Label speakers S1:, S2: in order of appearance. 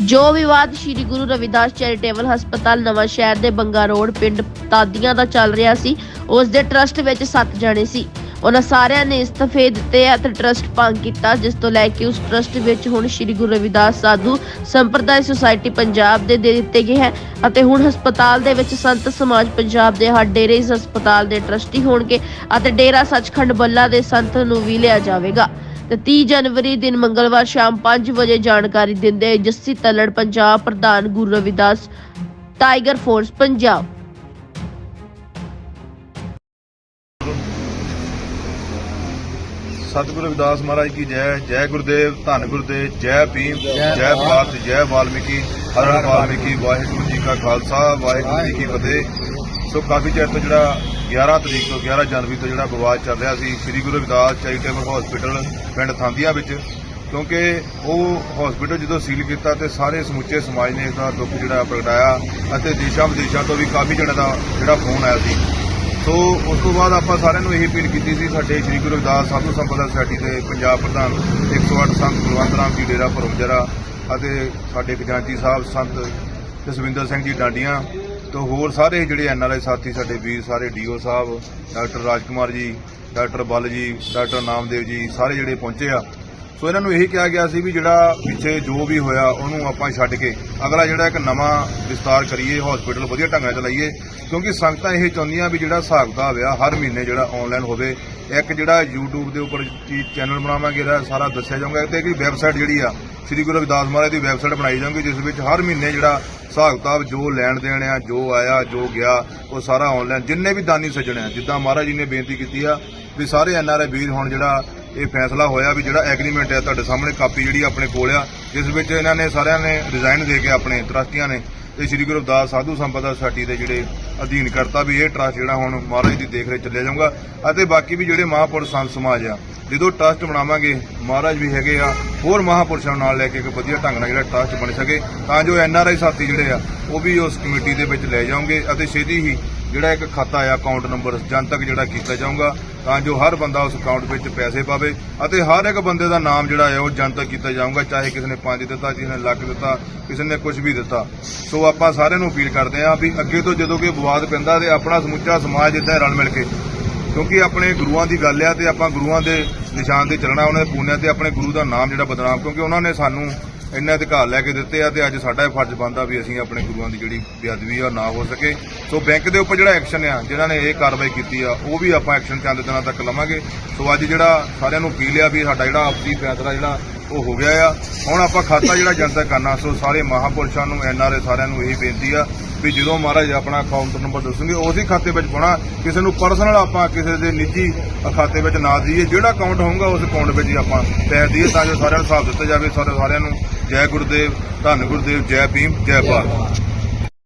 S1: ਜੋ ਵਿਵਾਦ ਸ੍ਰੀ ਗੁਰੂ ਰਵਿਦਾਸ ਚੈਰੀਟੇਬਲ ਹਸਪਤਾਲ ਨਵਾਂ ਸ਼ਹਿਰ ਦੇ ਬੰਗਾ ਰੋਡ ਪਿੰਡ ਤਾਦੀਆਂ ਦਾ ਚੱਲ ਰਿਹਾ ਸੀ, ਉਸ ਦੇ ਟਰਸਟ ਵਿੱਚ 7 ਜਣੇ ਸੀ। ਉਹਨਾਂ ਸਾਰਿਆਂ ਨੇ ਇਸਤਫੇ ਦਿੱਤੇ ਅਤੇ ਟਰਸਟ ਭੰਗ ਕੀਤਾ, ਜਿਸ ਤੋਂ ਲੈ ਕੇ ਉਸ ਟਰਸਟ ਵਿੱਚ ਹੁਣ ਸ੍ਰੀ ਗੁਰੂ ਰਵਿਦਾਸ ਸਾਧੂ ਸੰਪਰਦਾਇ ਸੁਸਾਇਟੀ ਪੰਜਾਬ ਦੇ ਦੇ ਦਿੱਤੇ ਗਏ ਹੈ ਅਤੇ ਹੁਣ ਹਸਪਤਾਲ ਦੇ ਵਿੱਚ ਸੰਤ ਸਮਾਜ ਪੰਜਾਬ ਦੇ ਹਰ ਡੇਰੇ ਇਸ ਹਸਪਤਾਲ ਦੇ ਟਰਸਟੀ ਹੋਣਗੇ ਅਤੇ ਡੇਰਾ ਸੱਚਖੰਡ ਬੱਲਾ ਦੇ ਸੰਤ ਨੂੰ ਵੀ ਲਿਆ ਜਾਵੇਗਾ। ਤੇ 30 ਜਨਵਰੀ ਦਿਨ ਮੰਗਲਵਾਰ ਸ਼ਾਮ 5 ਵਜੇ ਜਾਣਕਾਰੀ ਦਿੰਦੇ ਜੱਸੀ ਤੱਲੜ ਪੰਜਾਬ ਪ੍ਰਧਾਨ ਗੁਰੂ ਰਵਿਦਾਸ, ਟਾਈਗਰ ਫੋਰਸ ਪੰਜਾਬ।
S2: ਸਤਿਗੁਰੂ ਰਵਿਦਾਸ ਮਹਾਰਾਜ ਕੀ ਜੈ ਜੈ ਗੁਰਦੇਵ, ਧੰਨ ਗੁਰਦੇਵ, ਜੈ ਭੀਮ, ਜੈ ਭਾਰਤ, ਜੈ ਵਾਲਮੀਕੀ, ਹਰ ਹਰ ਵਾਲਮੀਕੀ, ਵਾਹਿਗੁਰੂ ਜੀ ਕਾ ਖਾਲਸਾ, ਵਾਹਿਗੁਰੂ ਜੀ ਕੀ ਫਤਿਹ। ਸੋ ਕਾਫੀ ਚਿਰ ਤੋਂ ਜਿਹੜਾ 11 ਤਰੀਕ ਤੋਂ 11 ਜਨਵਰੀ ਤੋਂ ਜਿਹੜਾ ਵਿਵਾਦ ਚੱਲ ਰਿਹਾ ਸੀ, ਸ੍ਰੀ ਗੁਰੂ ਰਵਿਦਾਸ ਚੈਰੀਟੇਬਲ ਹਸਪੀਟਲ ਪਿੰਡ ਥਾਂਦੀਆਂ ਵਿੱਚ, ਕਿਉਂਕਿ ਉਹ ਹਸਪੀਟਲ ਜਦੋਂ ਸੀਲ ਕੀਤਾ ਤੇ ਸਾਰੇ ਸਮੁੱਚੇ ਸਮਾਜ ਨੇ ਇਸ ਦਾ ਦੁੱਖ ਜਿਹੜਾ ਪ੍ਰਗਟਾਇਆ ਅਤੇ ਦੇਸ਼ਾਂ ਵਿਦੇਸ਼ਾਂ ਤੋਂ ਵੀ ਕਾਫੀ ਜਣਾਂ ਦਾ ਜਿਹੜਾ ਫੋਨ ਆਇਆ ਸੀ। ਸੋ ਉਸ ਤੋਂ ਬਾਅਦ ਆਪਾਂ ਸਾਰਿਆਂ ਨੂੰ ਇਹ ਅਪੀਲ ਕੀਤੀ ਸੀ, ਸਾਡੇ ਸ੍ਰੀ ਗੁਰੂ ਰਵਿਦਾਸ ਸਾਧੂ ਸੰਪਦਾ ਸੁਸਾਇਟੀ ਦੇ ਪੰਜਾਬ ਪ੍ਰਧਾਨ 108 ਸੰਤ ਕੁਲਵੰਤ ਰਾਮ ਜੀ ਡੇਰਾ ਪਰਮਜਰਾ ਅਤੇ ਸਾਡੇ ਖਜ਼ਾਨਚੀ ਸਾਹਿਬ ਸੰਤ ਜਸਵਿੰਦਰ ਸਿੰਘ ਜੀ ਡਾਂਡੀਆਂ ਤੋਂ ਹੋਰ ਸਾਰੇ ਜਿਹੜੇ ਐਨਆਰਆਈ ਸਾਥੀ ਸਾਡੇ ਵੀਰ, ਸਾਰੇ ਡੀਓ ਸਾਹਿਬ, ਡਾਕਟਰ ਰਾਜਕੁਮਾਰ ਜੀ, ਡਾਕਟਰ ਬਲ ਜੀ, ਡਾਕਟਰ ਨਾਮਦੇਵ ਜੀ, ਸਾਰੇ ਜਿਹੜੇ ਪਹੁੰਚੇ ਆ ਸੋ ਇਹਨਾਂ ਨੂੰ ਇਹੀ ਕਿਹਾ ਗਿਆ ਸੀ ਵੀ ਜਿਹੜਾ ਪਿੱਛੇ ਜੋ ਵੀ ਹੋਇਆ, ਉਹਨੂੰ ਆਪਾਂ ਛੱਡ ਕੇ ਅਗਲਾ ਜਿਹੜਾ ਇੱਕ ਨਵਾਂ ਵਿਸਤਾਰ ਕਰੀਏ ਹਸਪੀਟਲ ਵਧੀਆ ਢੰਗ ਨਾਲ ਚਲਾਈਏ। ਕਿਉਂਕਿ ਸੰਗਤਾਂ ਇਹ ਚਾਹੁੰਦੀਆਂ ਵੀ ਜਿਹੜਾ ਹਿਸਾਬ ਕਿਤਾਬ ਆ, ਹਰ ਮਹੀਨੇ ਜਿਹੜਾ ਆਨਲਾਈਨ ਹੋਵੇ, ਇੱਕ ਜਿਹੜਾ YouTube ਦੇ ਉੱਪਰ ਕੀ ਚੈਨਲ ਬਣਾਵਾਂਗੇ, ਇਹਦਾ ਸਾਰਾ ਦੱਸਿਆ ਜਾਊਗਾ। ਤੇ ਇੱਕ ਵੈਬਸਾਈਟ ਜਿਹੜੀ ਆ, ਸ੍ਰੀ ਗੁਰੂ ਰਵਿਦਾਸ ਮਹਾਰਾਜ ਦੀ ਵੈਬਸਾਈਟ ਬਣਾਈ ਜਾਊਗੀ, ਜਿਸ ਵਿੱਚ ਹਰ ਮਹੀਨੇ ਜਿਹੜਾ ਹਿਸਾਬ ਕਿਤਾਬ ਜੋ ਲੈਣ ਦੇਣ ਆ, ਜੋ ਆਇਆ, ਜੋ ਗਿਆ, ਉਹ ਸਾਰਾ ਆਨਲਾਈਨ ਜਿੰਨੇ ਵੀ ਦਾਨੀ ਸੱਜਣ ਆ, ਜਿੱਦਾਂ ਮਹਾਰਾਜ ਜੀ ਨੇ ਬੇਨਤੀ ਕੀਤੀ ਆ, ਵੀ ਸਾਰੇ ਐਨਆਰਆਈ ਵੀਰ ਹੁਣ ਜਿਹੜਾ ਇਹ ਫੈਸਲਾ ਹੋਇਆ ਵੀ ਜਿਹੜਾ ਐਗਰੀਮੈਂਟ ਹੈ ਤੁਹਾਡੇ ਸਾਹਮਣੇ ਕਾਪੀ ਜਿਹੜੀ ਆਪਣੇ ਕੋਲ ਆ, ਜਿਸ ਵਿੱਚ ਇਹਨਾਂ ਨੇ ਸਾਰਿਆਂ ਨੇ ਰਿਜ਼ਾਈਨ ਦੇ ਕੇ ਆਪਣੇ ਟਰਸਟੀਆਂ ਨੇ, ਤੇ ਸ੍ਰੀ ਗੁਰੂ ਰਵਿਦਾਸ ਸਾਧੂ ਸੰਪਦਾ ਸੁਸਾਇਟੀ ਦੇ ਜਿਹੜੇ ਅਧੀਨ ਕਰਤਾ ਵੀ ਇਹ ਟਰਸਟ ਜਿਹੜਾ ਹੁਣ ਮਹਾਰਾਜ ਦੀ ਦੇਖ ਰੇਖ ਚੱਲਿਆ ਜਾਊਗਾ, ਅਤੇ ਬਾਕੀ ਵੀ ਜਿਹੜੇ ਮਹਾਂਪੁਰਸ਼ ਸੰਤ ਸਮਾਜ ਆ, ਜਦੋਂ ਟਰਸਟ ਬਣਾਵਾਂਗੇ, ਮਹਾਰਾਜ ਵੀ ਹੈਗੇ ਆ, ਹੋਰ ਮਹਾਂਪੁਰਸ਼ਾਂ ਨੂੰ ਨਾਲ ਲੈ ਕੇ ਇੱਕ ਵਧੀਆ ਢੰਗ ਨਾਲ ਜਿਹੜਾ ਟਰਸਟ ਬਣ ਸਕੇ, ਤਾਂ ਜੋ ਐੱਨ ਆਰ ਆਈ ਸਾਥੀ ਜਿਹੜੇ ਆ, ਉਹ ਵੀ ਉਸ ਕਮੇਟੀ ਦੇ ਵਿੱਚ ਲੈ ਜਾਓਗੇ ਅਤੇ ਛੇਤੀ ਹੀ ਜਿਹੜਾ ਇੱਕ ਖਾਤਾ ਆ ਅਕਾਊਂਟ ਨੰਬਰ ਜਨਤਕ ਜਿਹੜਾ ਕੀਤਾ ਜਾਊਗਾ, ਤਾਂ ਜੋ ਹਰ ਬੰਦਾ ਉਸ ਅਕਾਊਂਟ ਵਿੱਚ ਪੈਸੇ ਪਾਵੇ ਅਤੇ ਹਰ ਇੱਕ ਬੰਦੇ ਦਾ ਨਾਮ ਜਿਹੜਾ ਹੈ ਉਹ ਜਨਤਕ ਕੀਤਾ ਜਾਊਗਾ, ਚਾਹੇ ਕਿਸੇ ਨੇ 5 ਦਿੱਤਾ, ਕਿਸੇ ਨੇ ਲੱਖ ਦਿੱਤਾ, ਕਿਸੇ ਨੇ ਕੁਝ ਵੀ ਦਿੱਤਾ। ਸੋ ਆਪਾਂ ਸਾਰਿਆਂ ਨੂੰ ਅਪੀਲ ਕਰਦੇ ਹਾਂ ਵੀ ਅੱਗੇ ਤੋਂ ਜਦੋਂ ਕੋਈ ਵਿਵਾਦ ਪੈਂਦਾ ਤੇ ਆਪਣਾ ਸਮੁੱਚਾ ਸਮਾਜ ਇੱਦਾਂ ਰਲ ਮਿਲ ਕੇ, ਕਿਉਂਕਿ ਆਪਣੇ ਗੁਰੂਆਂ ਦੀ ਗੱਲ ਆ ਤੇ ਆਪਾਂ ਗੁਰੂਆਂ ਦੇ ਨਿਸ਼ਾਨ ਤੇ ਚੱਲਣਾ, ਉਹਨਾਂ ਦੇ ਪੁੰਨਿਆ ਤੇ ਆਪਣੇ ਗੁਰੂ ਦਾ ਨਾਮ ਜਿਹੜਾ ਬਦਨਾਮ, ਕਿਉਂਕਿ ਉਹਨਾਂ ਨੇ ਸਾਨੂੰ ਇੰਨੇ ਅਧਿਕਾਰ ਲੈ ਕੇ ਦਿੱਤੇ ਆ ਤੇ ਅੱਜ ਸਾਡਾ ਇਹ ਫਰਜ਼ ਬਣਦਾ ਵੀ ਅਸੀਂ ਆਪਣੇ ਗੁਰੂਆਂ ਦੀ ਜਿਹੜੀ ਬੇਅਦਬੀ ਆ ਨਾ ਹੋ ਸਕੇ। ਸੋ ਬੈਂਕ ਦੇ ਉੱਪਰ ਜਿਹੜਾ ਐਕਸ਼ਨ ਆ ਜਿਨ੍ਹਾਂ ਨੇ ਇਹ ਕਾਰਵਾਈ ਕੀਤੀ ਆ, ਉਹ ਵੀ ਆਪਾਂ ਐਕਸ਼ਨ ਚੰਦ ਦਿਨਾਂ ਤੱਕ ਲਵਾਂਗੇ। ਸੋ ਅੱਜ ਜਿਹੜਾ ਸਾਰਿਆਂ ਨੂੰ ਅਪੀਲ ਆ ਵੀ ਸਾਡਾ ਜਿਹੜਾ ਆਪਸੀ ਫੈਸਲਾ, ਜਿਹੜਾ ਉਹ ਹੋ ਗਿਆ ਆ। ਹੁਣ ਆਪਾਂ ਖਾਤਾ ਜਿਹੜਾ ਜਨਤਕ ਕਰਨਾ, ਸੋ ਸਾਰੇ ਮਹਾਪੁਰਸ਼ਾਂ ਨੂੰ ਐਨਆਰਏ ਸਾਰਿਆਂ ਨੂੰ ਇਹੀ ਬੇਨਤੀ ਆ ਵੀ ਜਦੋਂ ਮਹਾਰਾਜ ਆਪਣਾ ਅਕਾਊਂਟ ਨੰਬਰ ਦੱਸਣਗੇ, ਉਸੇ ਖਾਤੇ ਵਿੱਚ ਪਾਉਣਾ। ਕਿਸੇ ਨੂੰ ਪਰਸਨਲ ਆਪਾਂ ਕਿਸੇ ਦੇ ਨਿੱਜੀ ਖਾਤੇ ਵਿੱਚ ਨਾ ਦਈਏ। ਜਿਹੜਾ ਅਕਾਊਂਟ ਹੋਊਗਾ, ਉਸ ਅਕਾਊਂਟ ਵਿੱਚ ਹੀ ਆਪਾਂ ਪੈਸੇ ਦਈਏ ਤਾਂ ਜੋ ਸਾਰਿਆਂ ਨੂੰ ਹਿਸਾਬ ਦਿੱਤਾ ਜਾਵੇ। ਸਾਰੇ ਸਾਰਿਆਂ ਨੂੰ ਜੈ ਗੁਰਦੇਵ, ਧੰਨ ਗੁਰਦੇਵ, ਜੈ ਭੀਮ, ਜੈ ਭਾਰਤ।